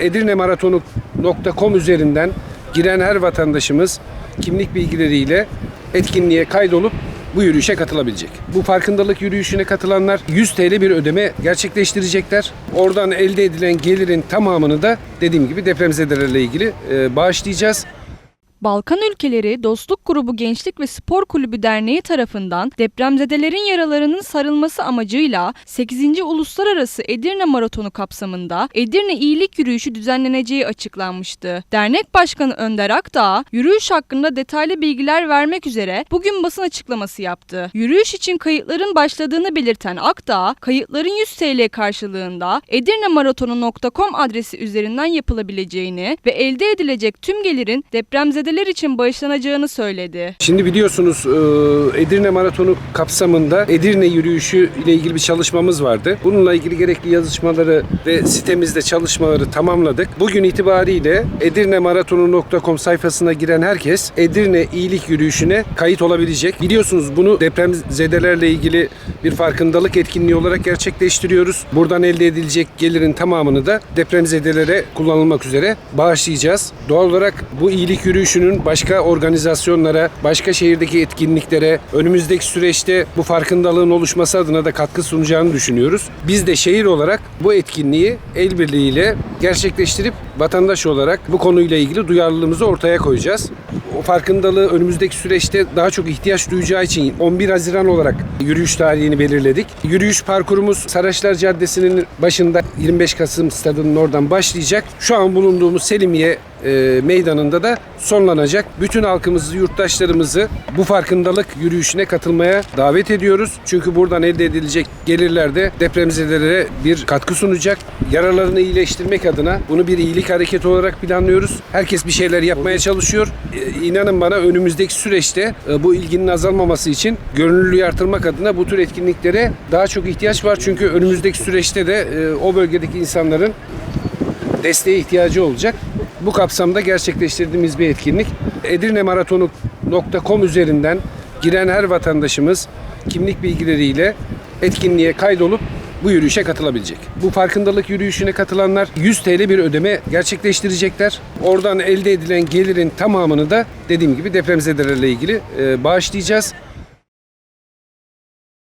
Edirnemaratonu.com üzerinden giren her vatandaşımız kimlik bilgileriyle etkinliğe kaydolup bu yürüyüşe katılabilecek. Bu farkındalık yürüyüşüne katılanlar 100 TL bir ödeme gerçekleştirecekler. Oradan elde edilen gelirin tamamını da dediğim gibi depremzedelerle ilgili e, bağışlayacağız. Balkan Ülkeleri Dostluk Grubu Gençlik ve Spor Kulübü Derneği tarafından depremzedelerin yaralarının sarılması amacıyla 8. Uluslararası Edirne Maratonu kapsamında Edirne İyilik Yürüyüşü düzenleneceği açıklanmıştı. Dernek Başkanı Önder Akdağ, yürüyüş hakkında detaylı bilgiler vermek üzere bugün basın açıklaması yaptı. Yürüyüş için kayıtların başladığını belirten Akdağ, kayıtların 100 TL karşılığında edirnemaratonu.com adresi üzerinden yapılabileceğini ve elde edilecek tüm gelirin depremzedeler için bağışlanacağını söyledi. Şimdi biliyorsunuz e, Edirne Maratonu kapsamında Edirne yürüyüşü ile ilgili bir çalışmamız vardı. Bununla ilgili gerekli yazışmaları ve sitemizde çalışmaları tamamladık. Bugün itibariyle edirnemaratonu.com sayfasına giren herkes Edirne iyilik yürüyüşüne kayıt olabilecek. Biliyorsunuz bunu depremzedelerle ilgili bir farkındalık etkinliği olarak gerçekleştiriyoruz. Buradan elde edilecek gelirin tamamını da depremzedelere kullanılmak üzere bağışlayacağız. Doğal olarak bu iyilik yürüyüşünün başka organizasyonlara, başka şehirdeki etkinliklere önümüzdeki süreçte bu farkındalığın oluşması adına da katkı sunacağını düşünüyoruz. Biz de şehir olarak bu etkinliği el birliğiyle gerçekleştirip vatandaş olarak bu konuyla ilgili duyarlılığımızı ortaya koyacağız. O farkındalığı önümüzdeki süreçte daha çok ihtiyaç duyacağı için 11 Haziran olarak yürüyüş tarihini belirledik. Yürüyüş parkurumuz Saraçlar Caddesi'nin başında 25 Kasım stadının oradan başlayacak. Şu an bulunduğumuz Selimiye e, meydanında da sonlanacak. Bütün halkımızı, yurttaşlarımızı bu farkındalık yürüyüşüne katılmaya davet ediyoruz. Çünkü buradan elde edilecek gelirler de depremzedelere bir katkı sunacak. Yaralarını iyileştirmek adına bunu bir iyilik hareketi olarak planlıyoruz. Herkes bir şeyler yapmaya çalışıyor. E, İnanın bana önümüzdeki süreçte e, bu ilginin azalmaması için gönüllülüğü artırmak adına bu tür etkinliklere daha çok ihtiyaç var. Çünkü önümüzdeki süreçte de e, o bölgedeki insanların desteğe ihtiyacı olacak. Bu kapsamda gerçekleştirdiğimiz bir etkinlik. Edirnemaratonu.com üzerinden giren her vatandaşımız kimlik bilgileriyle etkinliğe kaydolup bu yürüyüşe katılabilecek. Bu farkındalık yürüyüşüne katılanlar 100 TL bir ödeme gerçekleştirecekler. Oradan elde edilen gelirin tamamını da dediğim gibi depremzedelerle ilgili e, bağışlayacağız.